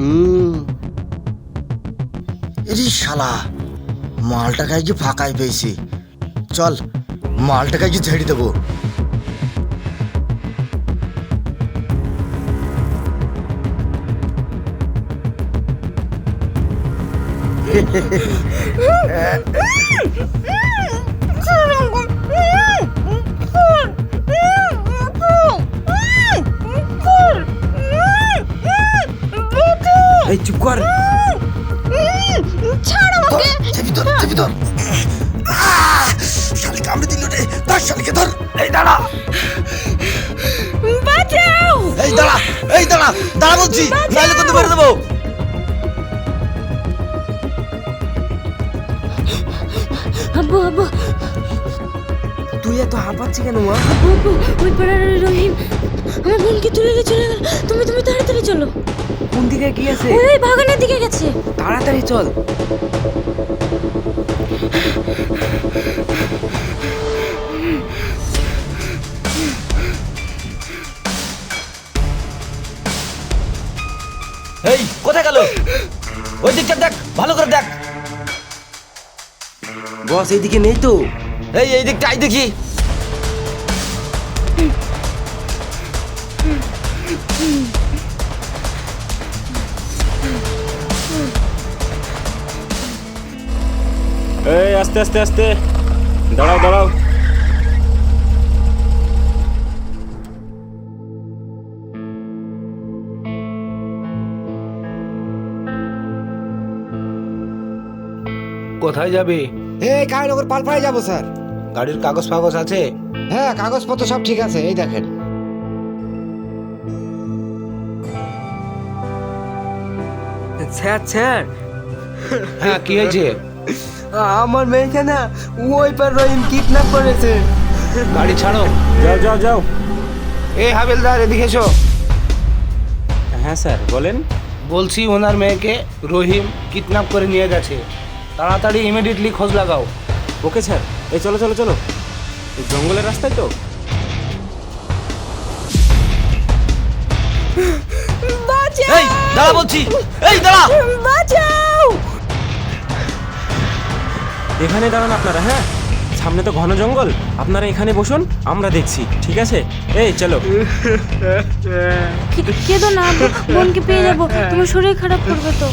হুম। এরি শালা মালটাকে আজকে ফাঁকাই পেয়েছি। চল মালটাকে কি ছেড়ে দেবো। এই দাঁড়া দাঁড়া বলছি নাইলে কিন্তু মেরে দেবো। আব্বু আব্বু। তুই এত হাঁপাচ্ছি কেন মা? আব্বু আব্বু ওই পাড়ার রহিম। আমার বোনকে তুলে নিয়ে চলে গেল তুমি তুমি তাড়াতাড়ি চলো। কোন দিকে কি আছে? ওই বাগানের দিকে গেছে। তাড়াতাড়ি চল। কোথায় গেল? ওই দিকটা দেখ, ভালো করে দেখ। বস, এইদিকে নেই তো। এই এই দিকটা আই দেখি। এই, আস্তে আস্তে আস্তে। দাঁড়াও দাঁড়াও। কোথায় যাবে? এই কায়নগর পালপাড়ায় যাব স্যার। গাড়ির কাগজ ফাগজ আছে? হ্যাঁ কাগজপত্র সব ঠিক আছে এই দেখেন। Sir sir. হ্যাঁ কি হয়েছে? আমার মেয়েকে না ওই পার রহিম কিডন্যাপ করেছে। গাড়ি ছাড়ো। যাও যাও যাও। এই হাবিলদার এদিকে এসো। হ্যাঁ স্যার বলেন। বলছি ওনার মেয়েকে রহিম কিডন্যাপ করে নিয়ে গেছে। তাড়াতাড়ি ইমিডিয়েটলি খোঁজ লাগাও। ওকে স্যার এই চলো চলো চলো। এই জঙ্গলের রাস্তায় তো। এই দাঁড়া বলছি। এই দাঁড়া। বাঁচাও! এখানে দাঁড়ান আপনারা হ্যাঁ? সামনে তো ঘন জঙ্গল। আপনারা এখানে বসুন আমরা দেখছি ঠিক আছে? এই চলো। কে- কেঁদো না বোনকে পেয়ে যাব। তোমার শরীর খারাপ করবে তো।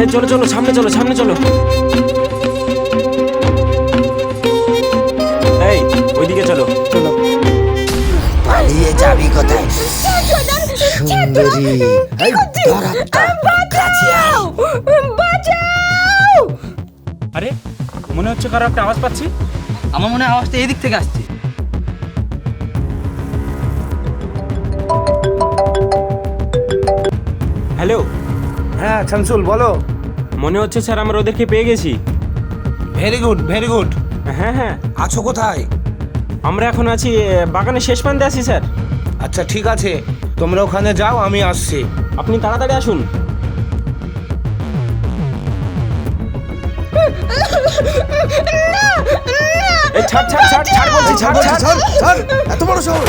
এই চলো চলো সামনে চলো সামনে চলো। এই ওইদিকে চলো। চলো। পালিয়ে যাবি কোথায়? সুন্দরী। এই আরে মনে হচ্ছে কারও একটা আওয়াজ পাচ্ছি? আমার মনে হয় আওয়াজটা এদিক থেকে আসছে। হ্যালো? হ্যাঁ শামসুল বলো। মনে হচ্ছে স্যার আমরা ওদেরকে পেয়ে গেছি। ভেরি গুড ভেরি গুড হ্যাঁ হ্যাঁ। আছো কোথায়? আমরা এখন আছি বাগানের শেষ প্রান্তে আছি স্যার। আচ্ছা ঠিক আছে। তোমরা ওখানে যাও আমি আসছি। আপনি তাড়াতাড়ি আসুন। এই ছাড় ছাড় ছাড় ছাড় বলছি ছাড় ছাড়। এত বড় শহর।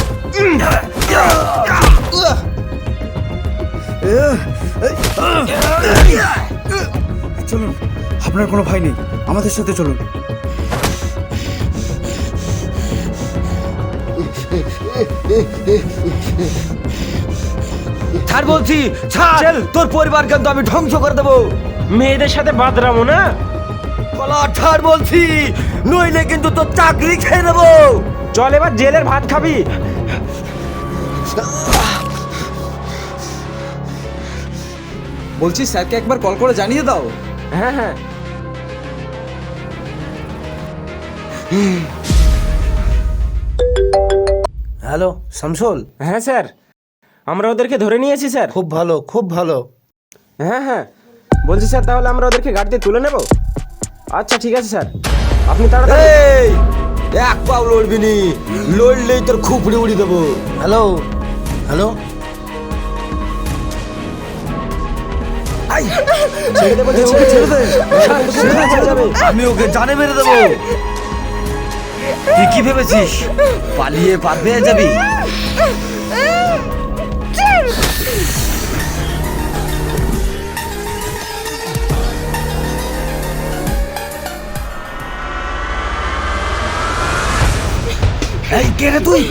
আপনার কোনো ভয় নেই। আমাদের সাথে চলুন। ছাড় বলছি ছাড়! তোর পরিবার কিন্তু আমি ধ্বংস করে দেবো। মেয়েদের সাথে বাদরামো না? কলা ছাড় বলছি নইলে কিন্তু তোর চাকরি খেয়ে নেব। চল এবার জেলের ভাত খাবি। বলছি স্যারকে একবার কল করে জানিয়ে দাও। হ্যাঁ হ্যাঁ। হ্যালো শামসুল? হ্যাঁ স্যার। আমরা ওদেরকে ধরে নিয়েছি স্যার। খুব ভালো খুব ভালো। হ্যাঁ হ্যাঁ। বলছি স্যার তাহলে আমরা ওদেরকে গাড়িতে তুলে নেব? আচ্ছা ঠিক আছে স্যার। আপনি তাড়াতাড়ি এক পাও লড়বি নি। লড়লেই তোর খুপড়ি উড়ি দেবো। Hello hello? ছেড়ে দে বলছি ওকে ছেড়ে দে ছেড়ে দে, আমি ওকে জানে মেরে দেবো। তুই কি ভেবেছিস? পালিয়ে পার পেয়ে যাবি? এই কে রে তুই?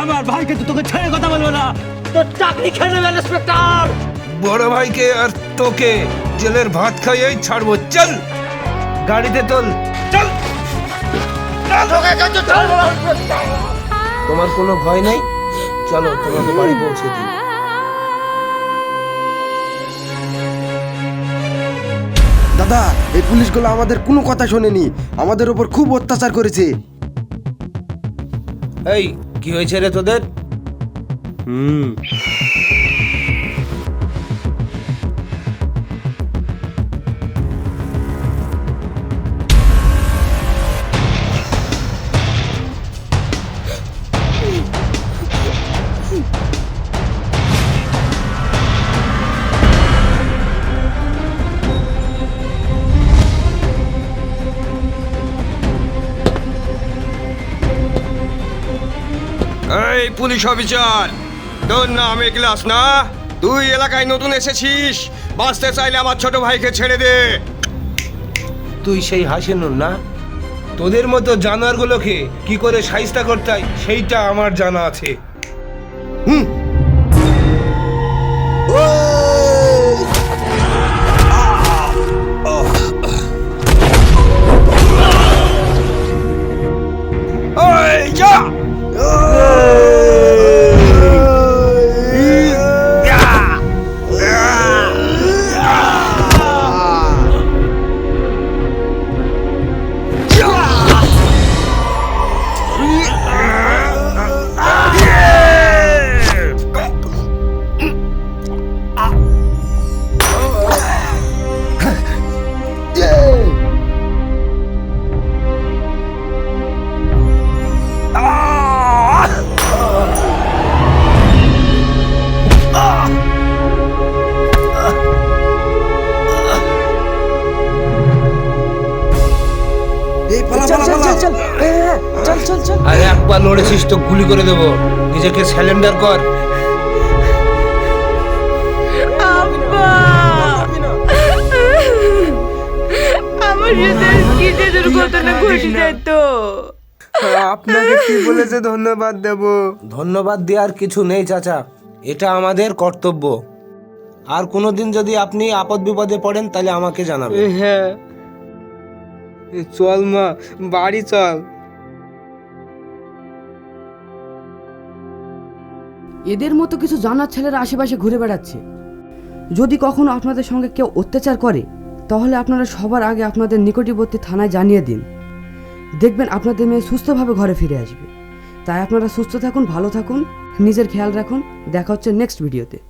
আমার ভাইকে তো তোকে ছেড়ে কথা বলব না। তোর চাকরি খেয়ে নেবে ইন্সপেক্টর। বড় ভাইকে আর তোকে জেলের ভাত খাইয়েই ছাড়বো চল। গাড়িতে তোল। চল। তোমার কোনো ভয় নেই? চলো তোমাকে বাড়ি পৌঁছে দিই। দাদা এই পুলিশগুলো আমাদের কোনো কথা শোনেনি। আমাদের উপর খুব অত্যাচার করেছে। এই কি হয়েছে রে তোদের? হুম। Police officer. তোর নাম এগলাস না? তুই এলাকায় নতুন এসেছিস। বাঁচতে চাইলে আমার ছোট ভাইকে ছেড়ে দে। তুই সেই হাসিনুর না? তোদের মতো জানোয়ারগুলোকে কি করে সাইস্তা করতে সেইটা আমার জানা আছে। আর একবার লড়েছিস তো গুলি করে দেবো। নিজেকে স্যালেন্ডার কর। আমার সাথে কি যে দুর্ঘটনা ঘটে যেত আপনাকে কি বলেছে ধন্যবাদ দেব। ধন্যবাদ দেওয়ার কিছু নেই চাচা। এটা আমাদের কর্তব্য। আর কোনোদিন যদি আপনি আপদ বিপদে পড়েন তাহলে আমাকে জানাবেন। হ্যাঁ। চল মা বাড়ি চল। এদের মতো কিছু জানার ছেলেরা আশেপাশে ঘুরে বেড়াচ্ছে। যদি কখনো আপনাদের সঙ্গে কেউ অত্যাচার করে, তাহলে আপনারা সবার আগে আপনাদের নিকটবর্তী থানায় জানিয়ে দিন। দেখবেন আপনাদের মেয়ে সুস্থভাবে ঘরে ফিরে আসবে। তাই আপনারা সুস্থ থাকুন, ভালো থাকুন, নিজের খেয়াল রাখুন। দেখা হচ্ছে নেক্সট ভিডিওতে